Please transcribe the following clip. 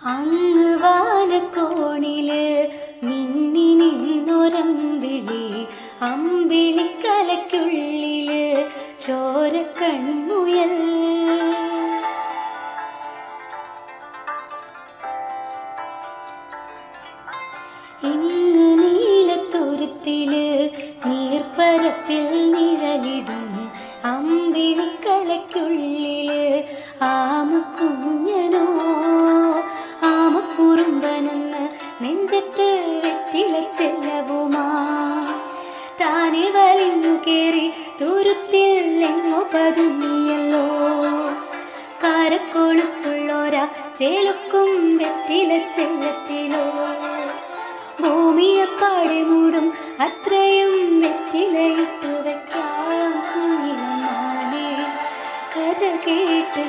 അങ്ങ് വാലക്കോണിൽ മിന്നി നിന്നൊരമ്പിളി അമ്പിളിക്കലയ്ക്കുള്ളിൽ ചോരക്കൺമുയൽ ഇങ്ങ് നീലത്തുരുത്തിൽ നീർപ്പരപ്പിൽ നിഴലിടും അമ്പിളിക്കലയ്ക്കുള്ളിൽ ആമക്കുഞ്ഞനോ ചെല്ലവുമാ. താനെ വലിഞ്ഞു കയറി ദൂരത്തിൽ എങ്ങോ പതുങ്ങിയല്ലോ. കാരക്കോളത്തുള്ളോരാ ചേലുക്കും വെറ്റില ചെല്ലത്തിലോ. ഭൂമിയെപ്പാടെ മൂടും അത്രയും വെറ്റിലയിട്ടു വെക്കാം കഥ കേട്ട്